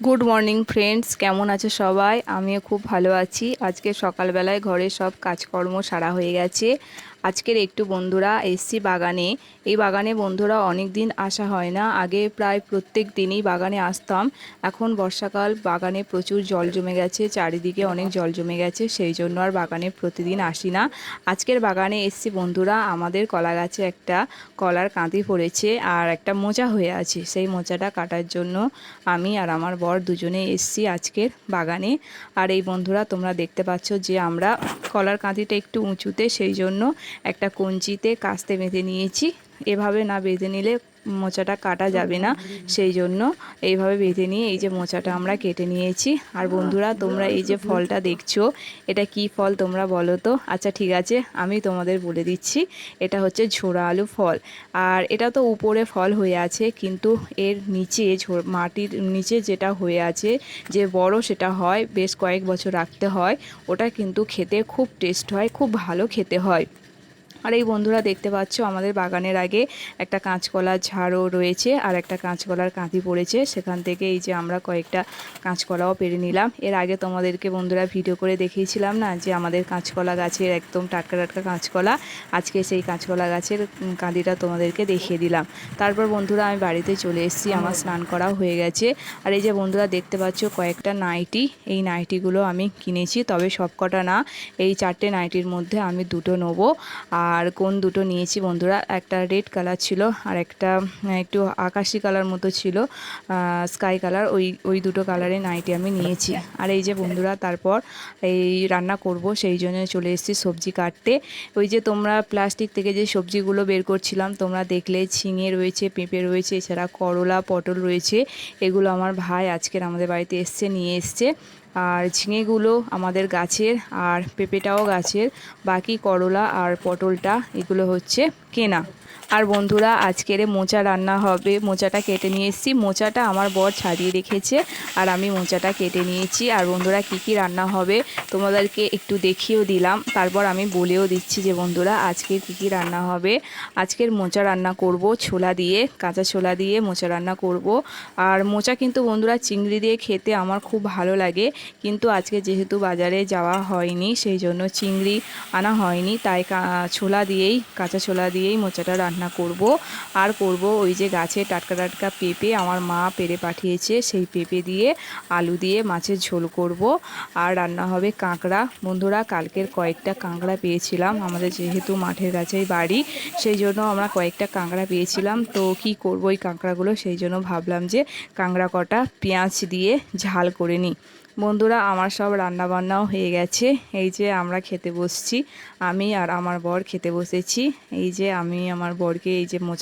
Good morning friends কেমন আছে সবাই? আমিও খুব ভালো আছি। আজকে সকালবেলায় ঘরে সব কাজকর্ম সারা হয়ে গেছে। আজকের একটু বন্ধুরা এসছি বাগানে। এই বাগানে বন্ধুরা অনেক দিন আসা হয় না। আগে প্রায় প্রত্যেক দিনই বাগানে আসতাম। এখন বর্ষাকাল, বাগানে প্রচুর জল জমে গেছে, চারিদিকে অনেক জল জমে গেছে, সেই জন্য আর বাগানে প্রতিদিন আসি না। আজকের বাগানে এসছি বন্ধুরা, আমাদের কলা গাছে একটা কলার কাঁদি পড়েছে আর একটা মোচা হয়ে আছে। সেই মোচাটা কাটার জন্য আমি আর আমার বর দুজনে এসছি আজকের বাগানে। আর এই বন্ধুরা তোমরা দেখতে পাচ্ছ যে আমরা কলার কাঁদিটা একটু উঁচুতে, সেই জন্য একটা কঞ্চিতে কাস্তে বেঁধে নিয়েছি। এভাবে না বেঁধে নিলে মোচাটা কাটা যাবে না। সেই জন্য এইভাবে বেঁধে নিয়ে এই যে মোচাটা আমরা কেটে নিয়েছি। আর বন্ধুরা, তোমরা এই যে ফলটা দেখছ, এটা কি ফল তোমরা বলো তো? আচ্ছা ঠিক আছে, আমি তোমাদের বলে দিচ্ছি। এটা হচ্ছে ঝোড়া আলু ফল। আর এটা তো উপরে ফল হয়ে আছে, কিন্তু এর নিচে মাটির নিচে যেটা হয়ে আছে, যে বড় সেটা হয়, বেশ কয়েক বছর রাখতে হয়। ওটা কিন্তু খেতে খুব টেস্ট হয়, খুব ভালো খেতে হয়। আর এই বন্ধুরা দেখতে পাচ্ছ, আমাদের বাগানের আগে একটা কাঁচকলার ঝাড়ও রয়েছে আর একটা কাঁচকলার কাঁদি পড়েছে। সেখান থেকে এই যে আমরা কয়েকটা কাঁচকলাও পেরে নিলাম। এর আগে তোমাদেরকে বন্ধুরা ভিডিও করে দেখিয়েছিলাম না যে আমাদের কাঁচকলা গাছের একদম টাটকা টাটকা কাঁচকলা। আজকে সেই কাঁচকলা গাছের কাঁদিটা তোমাদেরকে দেখিয়ে দিলাম। তারপর বন্ধুরা আমি বাড়িতে চলে এসেছি, আমার স্নান করাও হয়ে গেছে। আর এই যে বন্ধুরা দেখতে পাচ্ছ, কয়েকটা নাইটি, এই নাইটিগুলো আমি কিনেছি, তবে সবকটা না, এই চারটে নাইটির মধ্যে আমি দুটো নেব। আর কোন দুটো নিয়েছি বন্ধুরা? একটা রেড কালার ছিল আর একটা একটু আকাশি কালার মতো ছিল স্কাই কালার। ওই ওই দুটো কালারের নাইটি আমি নিয়েছি। আর এই যে বন্ধুরা, তারপর এই রান্না করব, সেই জন্য চলে এসেছি সবজি কাটতে। ওই যে তোমরা প্লাস্টিক থেকে যে সবজিগুলো বের করছিলাম, তোমরা দেখলে ঝিঙে রয়েছে, পেঁপে রয়েছে, এছাড়া করলা, পটল রয়েছে। এগুলো আমার ভাই আজকের আমাদের বাড়িতে এসছে, নিয়ে এসছে। আর ঝিঙেগুলো আমাদের গাছের আর পেঁপেটাও গাছের। বাকি করলা আর পটলটা এগুলো হচ্ছে কেনা। আর বন্ধুরা, আজকের মোচা রান্না হবে। মোচাটা কেটে নিয়ে এসেছি। মোচাটা আমার বর ছাড়িয়ে রেখেছে আর আমি মোচাটা কেটে নিয়েছি। আর বন্ধুরা, কি কি রান্না হবে তোমাদেরকে একটু দেখিয়েও দিলাম। তারপর আমি বলেও দিচ্ছি যে, বন্ধুরা, আজকে কি কি রান্না হবে। আজকের মোচা রান্না করব ছোলা দিয়ে, কাঁচা ছোলা দিয়ে মোচা রান্না করব। আর মোচা কিন্তু, বন্ধুরা, চিংড়ি দিয়ে খেতে আমার খুব ভালো লাগে। কিন্তু আজকে যেহেতু বাজারে যাওয়া হয়নি, সেই জন্য চিংড়ি আনা হয়নি। তাই ছোলা দিয়েই, কাঁচা ছোলা দিয়েই মোচাটা রান্না করব। আর করব ওই যে গাছে টাটকা টাটকা পেঁপে আমার মা পেরে পাঠিয়েছে। সেই পেঁপে দিয়ে আলু দিয়ে মাছের ঝোল করব। আর রান্না হবে কাঁকড়া। বন্ধুরা, কালকের কয়েকটা কাঁকড়া পেয়েছিলাম আমাদের যেহেতু মাঠের কাছেই বাড়ি, সেই জন্য আমরা কয়েকটা কাঁকড়া পেয়েছিলাম। তো কি করব ওই কাঁকড়াগুলো? সেই জন্য ভাবলাম যে কাঁকড়া কটা পেঁয়াজ দিয়ে ঝাল করে নিই। বন্ধুরা, আমার সব রান্নাবান্নাও হয়ে গেছে। এই যে আমরা খেতে বসছি, আমি আর আমার বর খেতে বসেছি। এই যে আমি আমার বরকে এই যে মোচা